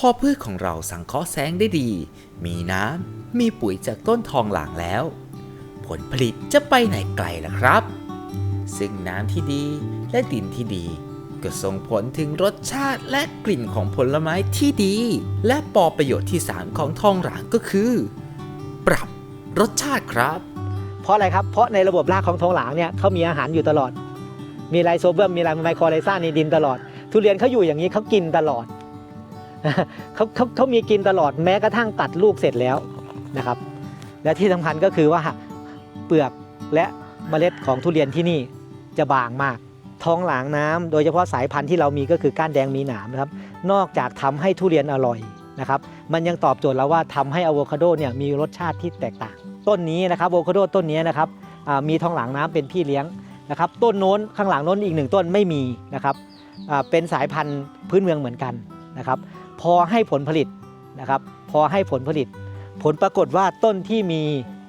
พอพืชของเราสังเคราะห์แสงได้ดี มีน้ำ มีปุ๋ยจากต้นทองหลางแล้ว ผลผลิตจะไปไหนไกลล่ะครับ ซึ่งน้ำที่ดีและดินที่ดี ก็ส่งผลถึงรสชาติและกลิ่นของผลไม้ที่ดี และปอประโยชน์ที่ 3 ของทองหลางก็คือ ปรับรสชาติครับ เพราะอะไรครับ เพราะในระบบรากของทองหลางเนี่ยเขามีอาหารอยู่ตลอด มีไลโซเบิยมมีไลไมโครไลซ่าในดินตลอด ทุเรียนเขาอยู่อย่างนี้เขากินตลอด เขาเขาเขามีกินตลอดแม้กระทั่งตัดลูกเสร็จแล้วนะครับ และที่สำคัญก็คือว่าเปลือกและเมล็ดของทุเรียนที่นี่จะบางมาก ท้องหลางน้ำโดยเฉพาะสายพันธุ์ที่เรามีก็คือก้านแดงมีหนามนะครับ นอกจากทำให้ทุเรียนอร่อยนะครับ มันยังตอบโจทย์แล้วว่าทำให้อะโวคาโดเนี่ยมีรสชาติที่แตกต่าง ต้นนี้นะครับอะโวคาโดต้นนี้นะครับมีท้องหลางน้ำเป็นพี่เลี้ยงนะครับ ต้นโน้นข้างหลังโน้นอีกหนึ่งต้นไม่มีนะครับเป็นสายพันธุ์พื้นเมืองเหมือนกันนะครับ พอให้ผลผลิตนะครับ พอให้ผลผลิต ผลปรากฏว่าต้นที่มี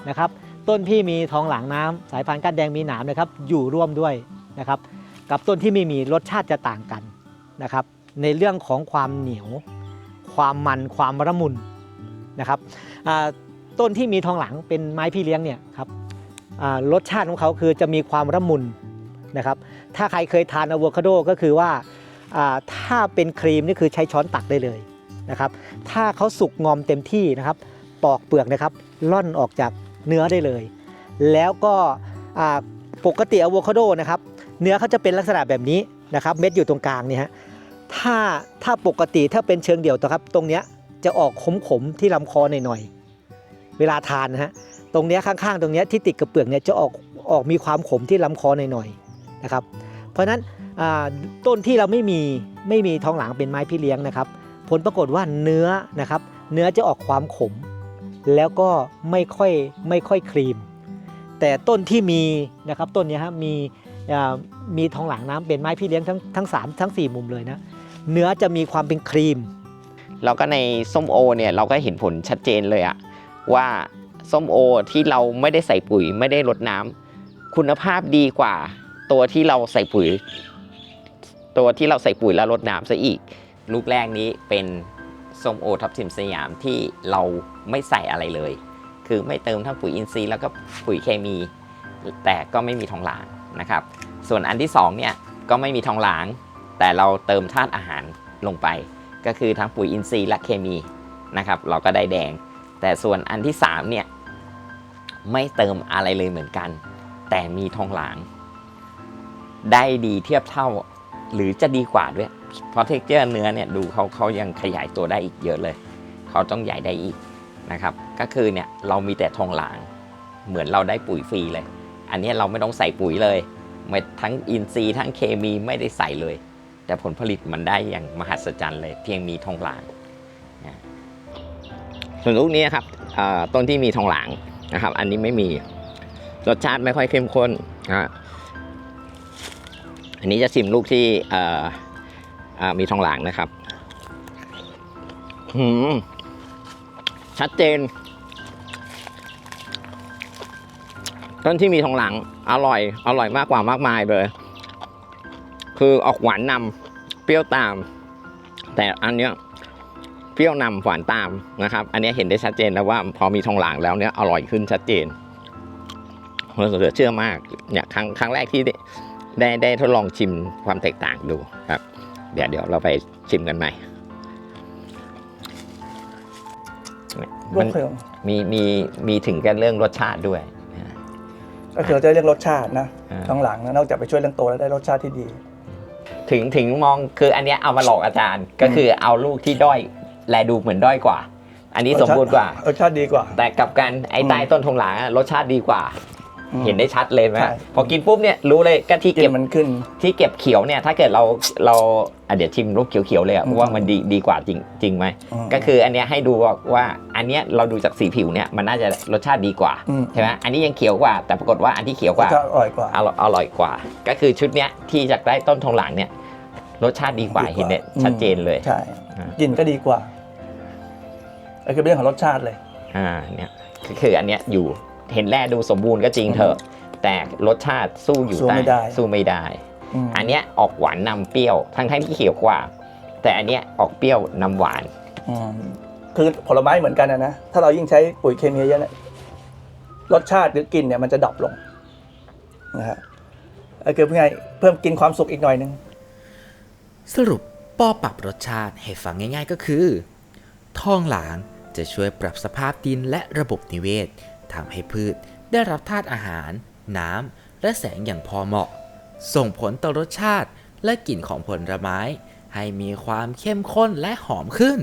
นะครับ ต้นที่มีทองหลางน้ำสายพันธุ์ก้านแดงมีหนามนะครับ อยู่ร่วมด้วยนะครับ กับต้นที่ไม่มีรสชาติจะต่างกันนะครับ ในเรื่องของความเหนียว ความมันความระมุนนะครับต้นที่มีทองหลังเป็นไม้พี่เลี้ยงเนี่ยครับรสชาติของเขาคือจะมีความระมุนนะครับ ถ้าใครเคยทานอะโวคาโดก็คือว่า ถ้าเป็นครีมนี่คือใช้ช้อนตักได้เลยนะครับ ถ้าเขาสุกงอมเต็มที่นะครับ ปอกเปลือกนะครับล่อนออกจากเนื้อได้เลย แล้วก็ปกติอะโวคาโดนะครับ เนื้อเขาจะเป็นลักษณะแบบนี้นะครับ เม็ดอยู่ตรงกลางเนี่ยฮะถ้าถ้าปกติถ้าเป็นเชิงเดี่ยวตัวครับ ตรงเนี้ยจะออกขมๆที่ลำคอหน่อยๆเวลาทานนะฮะตรงเนี้ยข้างๆ ตรงเนี้ยที่ติดกับเปลือกเนี่ยจะออกออกมีความขมที่ลำคอหน่อยๆนะครับ เพราะฉะนั้น ต้นที่เราไม่มีไม่มีทองหลางเป็นไม้พี่เลี้ยงนะครับ ผลปรากฏว่าเนื้อนะครับ เนื้อจะออกความขม แล้วก็ไม่ค่อยไม่ค่อยครีม แต่ต้นที่มีนะครับต้นนี้ยฮะมีมีทองหลางน้ำเป็นไม้พี่เลี้ยงทั้งทั้งสามทั้งสี่มุมเลยนะเนื้อจะมีความเป็นครีม แล้วก็ในส้มโอเนี่ยเราก็เห็นผลชัดเจนเลยอะว่าส้มโอที่เราไม่ได้ใส่ปุ๋ยไม่ได้รดน้ำคุณภาพดีกว่าตัวที่เราใส่ปุ๋ย ตัวที่เราใส่ปุ๋ยแล้วรดน้ำซะอีก ลูกแรกนี้เป็นส้มโอทับทิมสยามที่เราไม่ใส่อะไรเลย คือไม่เติมทั้งปุ๋ยอินทรีย์แล้วก็ปุ๋ยเคมี แต่ก็ไม่มีทองหลางนะครับ ส่วนอันที่สองเนี่ยก็ไม่มีทองหลาง แต่เราเติมธาตุอาหารลงไป ก็คือทั้งปุ๋ยอินทรีย์และเคมีนะครับเราก็ได้แดง แต่ส่วนอันที่3เนี่ยไม่เติมอะไรเลยเหมือนกัน แต่มีทองหลาง ได้ดีเทียบเท่า หรือจะดีกว่าด้วย เพราะเท็กเจอร์เนื้อเนี่ยดูเขาเขายังขยายตัวได้อีกเยอะเลย เขาต้องใหญ่ได้อีกนะครับ ก็คือเนี่ยเรามีแต่ทองหลาง เหมือนเราได้ปุ๋ยฟรีเลย อันนี้เราไม่ต้องใส่ปุ๋ยเลยไม่ทั้งอินทรีย์ทั้งเคมีไม่ได้ใส่เลย แต่ผลผลิตมันได้อย่างมหัศจรรย์เลย เพียงมีทองหลางส่วนลูกนี้ครับต้นที่มีทองหลางนะครับ อันนี้ไม่มีรสชาติไม่ค่อยเข้มข้นนะ อันนี้จะชิมลูกที่มีทองหลางนะครับชัดเจน ต้นที่มีทองหลัง อร่อย อร่อยมากกว่ามากมายเลย คือออกหวานนำเปรี้ยวตาม แต่อันเนี้ยเปรี้ยวนำหวานตามนะครับ อันเนี้ยเห็นได้ชัดเจนแล้วว่า พอมีทองหลางแล้วเนี้ยอร่อยขึ้นชัดเจนเหลือเชื่อมากเนี่ยครั้งครั้งแรกที่ ได้ได้ได้ทดลองชิมความแตกต่างดูครับ เดี๋ยวเดี๋ยวเราไปชิมกันใหม่รมัสนเคืองมีมีมีถึงกันเรื่องรสชาติด้วยก็คือเราจะเรียกรสชาตินะอ่าข้างหลังนะนอกจากไปช่วยเรื่องโตแล้วได้รสชาติที่ดี ถึงถึงมองคืออันเนี้ยเอามาหลอกอาจารย์ ก็คือเอาลูกที่ด้อยแลดูเหมือนด้อยกว่า อันนี้สมบูรณ์กว่ารสชาติดีกว่า แต่กลับกันไอ้อืมใต้ต้นทองหลางอะรสชาติดีกว่าอืม เห็นได้ชัดเลยไหมใช่ พอกินปุ๊บเนี่ยรู้เลยก็ที่กลิเก็บนมันขึ้น ที่เก็บเขียวเนี่ยถ้าเกิดเราเราอะเดี๋ยวชิมลูกเขียวๆเลยอะอืม ว่ามันดีดีกว่าจริงจริงไหมมก็คืออันเนี้ยให้ดูว่าว่าอันเนี้ยเราดูจากสีผิวเนี่ยมันน่าจะรสชาติดีกว่ามใช่ไหมอันนี้ยังเขียวกว่า แต่ปรากฏว่าอันที่เขียวกรสว่าชาติอร่อยกว่า อร่อยอร่อยกว่า ก็คือชุดเนี้ยที่จากได้ต้นทองหลางเนี่ยรสชาติดีกว่าดีกว่า เห็นเนี่ยอืมชัดเจนเลย ใช่อ่า กลิ่นก็ดีกว่าก็คือเรื่องของรสชาติเลย อ่าเนี่ยคือคืออันเนี้ยอยู่ เห็นแร่ดูสมบูรณ์ก็จริงเถอะ แต่รสชาติสู้อยู่สู้ไม่ได้ สู้ไม่ได้อืมอันเนี้ยออกหวานนำเปรี้ยวทั้งทั้งที่เขียวกว่า แต่อันเนี้ยออกเปรี้ยวนำหวาน อืมคือผลไม้เหมือนกันนะนะ ถ้าเรายิ่งใช้ปุ๋ยเคมีเยอะเนี่ยรสชาติหรือกลิ่นเนี่ยมันจะดับลงนะฮะก็คือเพื่อไงเพิ่มกินความสุขอีกหน่อยหนึง สรุปปอปรับรสชาติให้ฟังง่ายๆก็คือ ทองหลางจะช่วยปรับสภาพดินและระบบนิเวศ ทำให้พืชได้รับธาตุอาหาร น้ำ และแสงอย่างพอเหมาะ ส่งผลต่อรสชาติและกลิ่นของผลไม้ ให้มีความเข้มข้นและหอมขึ้น